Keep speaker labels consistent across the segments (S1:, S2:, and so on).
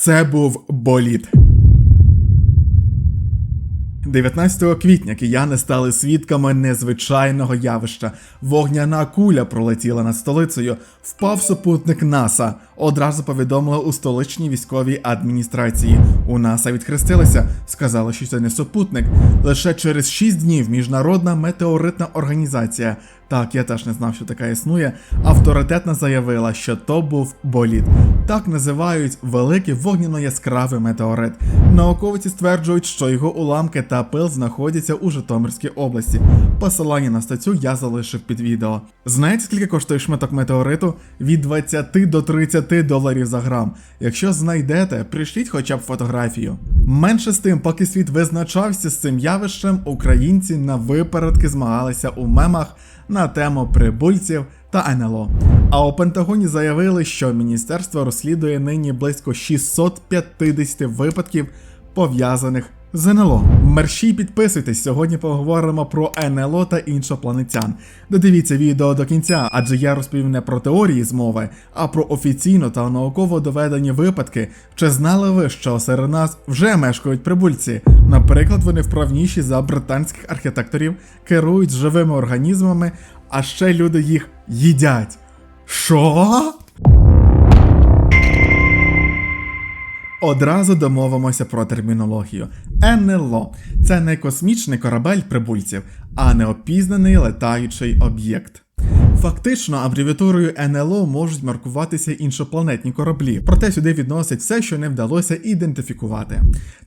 S1: Це був боліт. 19 квітня кияни стали свідками незвичайного явища. Вогняна куля пролетіла над столицею. Впав супутник НАСА. Одразу повідомили у столичній військовій адміністрації. У НАСА відхрестилися, сказали, що це не супутник. Лише через 6 днів міжнародна метеоритна організація. Так, я теж не знав, що така існує. Авторитетно заявила, що то був боліт. Так називають великий вогняно-яскравий метеорит. Науковці стверджують, що його уламки та пил знаходяться у Житомирській області. Посилання на статтю я залишив під відео. Знаєте, скільки коштує шматок метеориту? Від 20 до 30 доларів за грам. Якщо знайдете, прийшліть хоча б фотографію. Менше з тим, поки світ визначався з цим явищем, українці на випередки змагалися у мемах на тему прибульців та НЛО. А у Пентагоні заявили, що міністерство розслідує нині близько 650 випадків пов'язаних з НЛО. Мерщій підписуйтесь, сьогодні поговоримо про НЛО та іншопланетян. Додивіться відео до кінця, адже я розповів не про теорії змови, а про офіційно та науково доведені випадки. Чи знали ви, що серед нас вже мешкають прибульці? Наприклад, вони вправніші за британських архітекторів, керують живими організмами, а ще люди їх їдять. Що? Одразу домовимося про термінологію. НЛО це не космічний корабель прибульців, а неопізнаний летаючий об'єкт. Фактично, абревіатурою НЛО можуть маркуватися іншопланетні кораблі, проте сюди відносять все, що не вдалося ідентифікувати.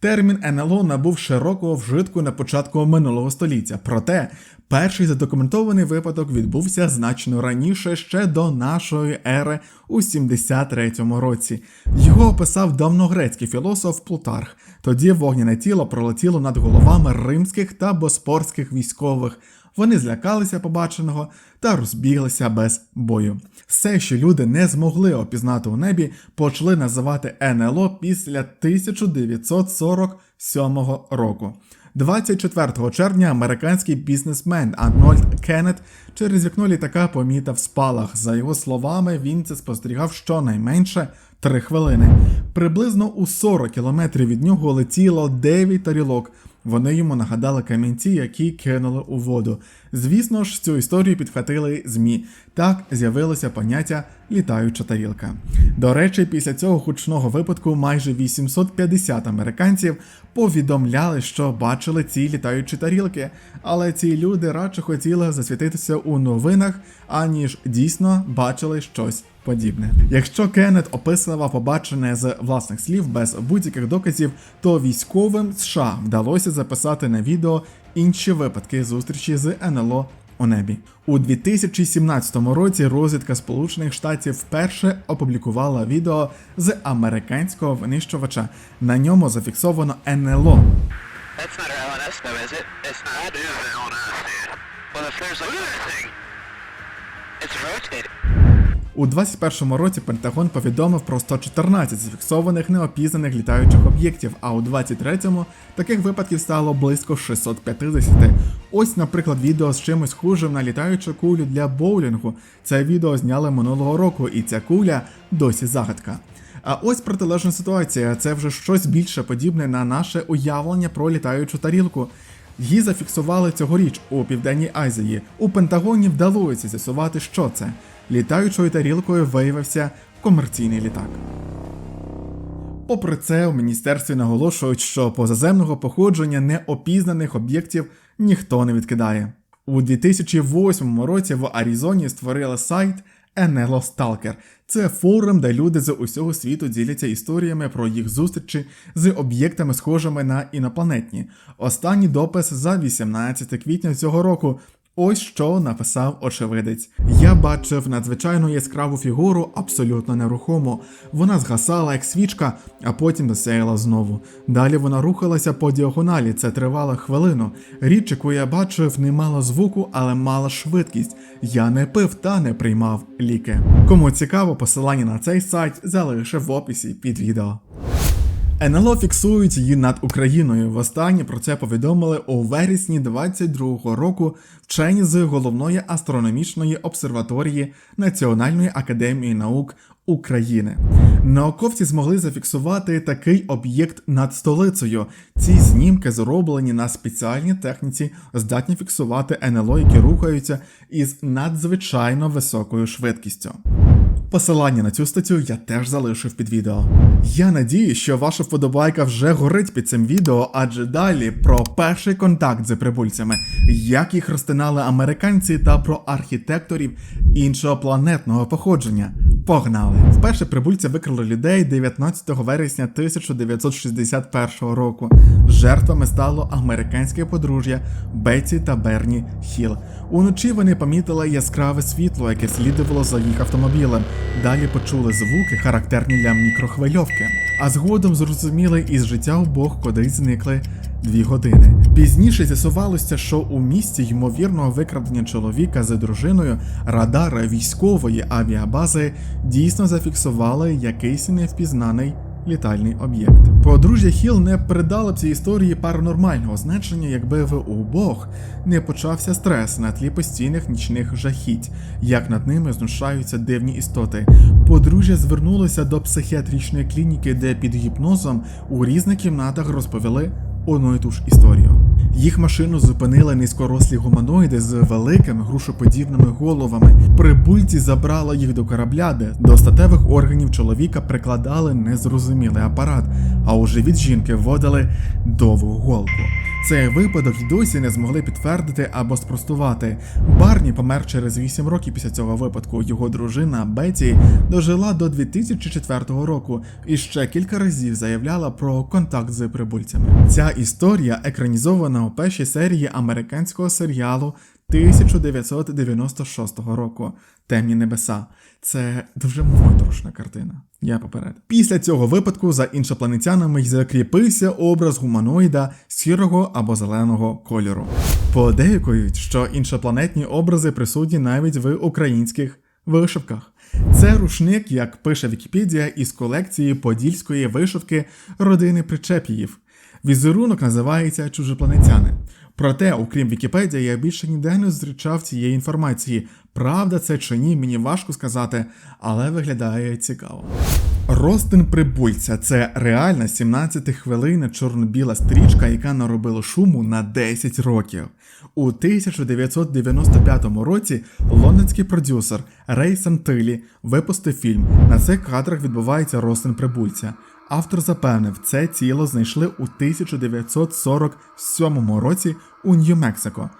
S1: Термін НЛО набув широкого вжитку на початку минулого століття, проте перший задокументований випадок відбувся значно раніше ще до нашої ери у 73-му році. Його описав давногрецький філософ Плутарх. Тоді вогняне тіло пролетіло над головами римських та боспорських військових. Вони злякалися побаченого та розбіглися без бою. Все, що люди не змогли опізнати у небі, почали називати НЛО після 1947 року. 24 червня американський бізнесмен Арнольд Кеннет через вікно літака помітив спалах. За його словами, він це спостерігав щонайменше 3 хвилини. Приблизно у 40 кілометрів від нього летіло 9 тарілок. Вони йому нагадали камінці, які кинули у воду. Звісно ж, цю історію підхватили ЗМІ. Так з'явилося поняття літаюча тарілка. До речі, після цього гучного випадку майже 850 американців повідомляли, що бачили ці літаючі тарілки, але ці люди радше хотіли засвітитися у новинах, аніж дійсно бачили щось подібне. Якщо Кеннет описував побачене з власних слів без будь-яких доказів, то військовим США вдалося записати на відео інші випадки зустрічі з НЛО у небі. У 2017 році розвідка Сполучених Штатів вперше опублікувала відео з американського винищувача. На ньому зафіксовано НЛО.
S2: It's rotating.
S1: У 21-му році Пентагон повідомив про 114 зафіксованих неопізнаних літаючих об'єктів, а у 23-му таких випадків стало близько 650. Ось, наприклад, відео з чимось схожим на літаючу кулю для боулінгу. Це відео зняли минулого року, і ця куля досі загадка. А ось протилежна ситуація це вже щось більше подібне на наше уявлення про літаючу тарілку. Її зафіксували цьогоріч у Південній Азії. У Пентагоні вдалося з'ясувати, що це. Літаючою тарілкою виявився комерційний літак. Попри це, у міністерстві наголошують, що позаземного походження неопізнаних об'єктів ніхто не відкидає. У 2008 році в Аризоні створили сайт NLO Stalker. Це форум, де люди з усього світу діляться історіями про їх зустрічі з об'єктами, схожими на інопланетні. Останній допис за 18 квітня цього року. Ось що написав очевидець. Я бачив надзвичайно яскраву фігуру, абсолютно нерухому. Вона згасала як свічка, а потім засяяла знову. Далі вона рухалася по діагоналі, це тривало хвилину. Річ, яку я бачив, не мала звуку, але мала швидкість. Я не пив та не приймав ліки. Кому цікаво, посилання на цей сайт залишив в описі під відео. НЛО фіксують її над Україною. Востаннє про це повідомили у вересні 22-го року вчені з головної астрономічної обсерваторії Національної академії наук України. Науковці змогли зафіксувати такий об'єкт над столицею. Ці знімки зроблені на спеціальній техніці, здатні фіксувати НЛО, які рухаються із надзвичайно високою швидкістю. Посилання на цю статтю я теж залишив під відео. Я надію, що ваша вподобайка вже горить під цим відео, адже далі про перший контакт з прибульцями, як їх розтинали американці та про архітекторів іншопланетного походження. Погнали! Вперше прибульці викрили людей 19 вересня 1961 року. Жертвами стало американське подружжя Бетті та Берні Хіл. Уночі вони помітили яскраве світло, яке слідувало за їх автомобілем. Далі почули звуки, характерні для мікрохвильовки. А згодом зрозуміли із життя обох кудись зникли дві години. Пізніше з'ясувалося, що у місці ймовірного викрадення чоловіка з дружиною радара військової авіабази дійсно зафіксували якийсь невпізнаний літальний об'єкт. Подружжя Хіл не придало б цій історії паранормального значення, якби в обох не почався стрес на тлі постійних нічних жахіть, як над ними знущаються дивні істоти. Подружжя звернулося до психіатричної клініки, де під гіпнозом у різних кімнатах розповіли одну і ту ж історію. Їх машину зупинили низькорослі гуманоїди з великими грушоподібними головами. Прибульці забрали їх до корабля, де до статевих органів чоловіка прикладали незрозумілий апарат, а у живіт жінки вводили довгу голку. Цей випадок й досі не змогли підтвердити або спростувати. Барні помер через 8 років після цього випадку. Його дружина Беті дожила до 2004 року і ще кілька разів заявляла про контакт з прибульцями. Ця історія екранізована у першій серії американського серіалу 1996 року Темні небеса. Це дуже моторошна картина. Я поперед. Після цього випадку за іншопланетянами й закріпився образ гуманоїда сірого або зеленого кольору. Подейкують, що іншопланетні образи присутні навіть в українських вишивках. Це рушник, як пише Вікіпедія, із колекції подільської вишивки родини Причепіїв. Візерунок називається чужопланетяни. Проте, окрім Вікіпедії, я більше ніде не зустрічав цієї інформації. Правда це чи ні, мені важко сказати, але виглядає цікаво. Ростин прибульця це реальна 17-хвилинна чорно-біла стрічка, яка наробила шуму на 10 років. У 1995 році лондонський продюсер Рей Сантилі випустив фільм. На цих кадрах відбувається ростин прибульця. Автор запевнив, це тіло знайшли у 1947 році у Нью-Мексико.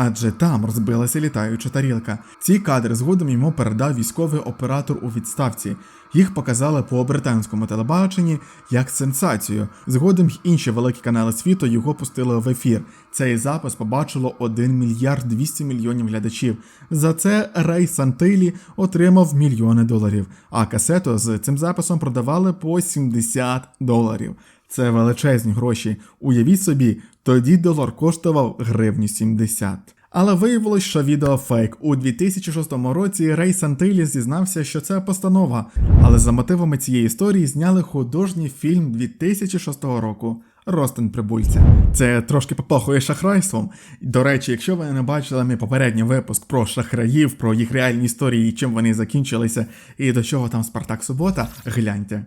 S1: Адже там розбилася літаюча тарілка. Ці кадри згодом йому передав військовий оператор у відставці. Їх показали по британському телебаченні як сенсацію. Згодом інші великі канали світу його пустили в ефір. Цей запис побачило 1 мільярд 200 мільйонів глядачів. За це Рей Сантилі отримав мільйони доларів, а касету з цим записом продавали по 70 доларів. Це величезні гроші. Уявіть собі, тоді долар коштував гривню 70. Але виявилось, що відео фейк. У 2006 році Рей Сантилі зізнався, що це постанова. Але за мотивами цієї історії зняли художній фільм 2006 року. Ростин прибульця. Це трошки попахує шахрайством. До речі, якщо ви не бачили мій попередній випуск про шахраїв, про їх реальні історії, чим вони закінчилися, і до чого там Спартак Субота, гляньте.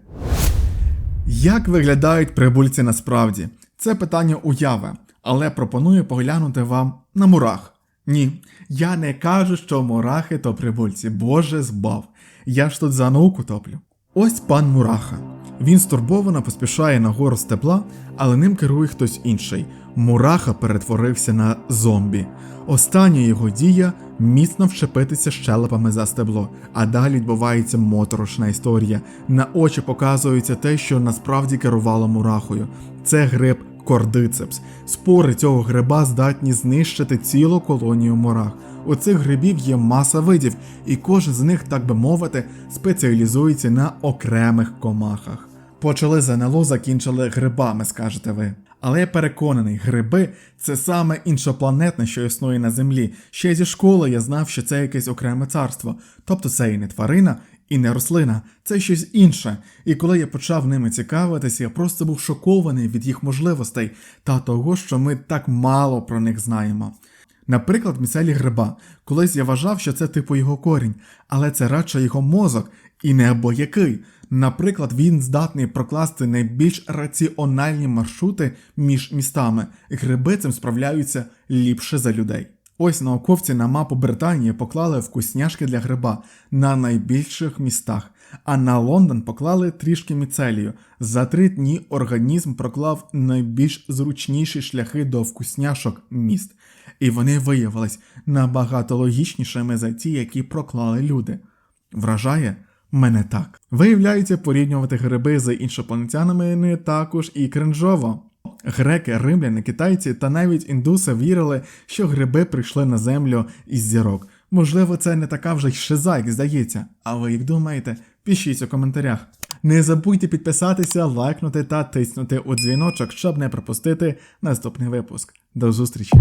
S1: Як виглядають прибульці насправді? Це питання уяви, але пропоную поглянути вам на мурах. Ні, я не кажу, що мурахи то прибульці, Боже збав. Я ж тут за науку топлю. Ось пан Мураха. Він стурбовано поспішає на гору з тепла, але ним керує хтось інший. Мураха перетворився на зомбі. Остання його дія міцно вчепитися щелепами за стебло, а далі відбувається моторошна історія. На очі показується те, що насправді керувало мурахою. Це гриб кордицепс. Спори цього гриба здатні знищити цілу колонію мурах. У цих грибів є маса видів, і кожен з них, так би мовити, спеціалізується на окремих комахах. Почали з НЛО, закінчили грибами, скажете ви. Але я переконаний, гриби це саме іншопланетне, що існує на землі. Ще зі школи я знав, що це якесь окреме царство. Тобто це і не тварина, і не рослина, це щось інше. І коли я почав ними цікавитися, я просто був шокований від їх можливостей та того, що ми так мало про них знаємо. Наприклад, міцелій гриба. Колись я вважав, що це типу його корінь, але це радше його мозок, і не або який. Наприклад, він здатний прокласти найбільш раціональні маршрути між містами. Гриби цим справляються ліпше за людей. Ось науковці на мапу Британії поклали вкусняшки для гриба на найбільших містах, а на Лондон поклали трішки міцелію. За три дні організм проклав найбільш зручніші шляхи до вкусняшок міст, і вони виявились набагато логічнішими за ті, які проклали люди. Вражає мене так. Виявляється, порівнювати гриби з іншопланетянами не також і кринжово. Греки, римляни, китайці та навіть індуси вірили, що гриби прийшли на землю із зірок. Можливо, це не така вже й шиза, як здається. А ви як думаєте? Пишіть у коментарях. Не забудьте підписатися, лайкнути та тиснути у дзвіночок, щоб не пропустити наступний випуск. До зустрічі!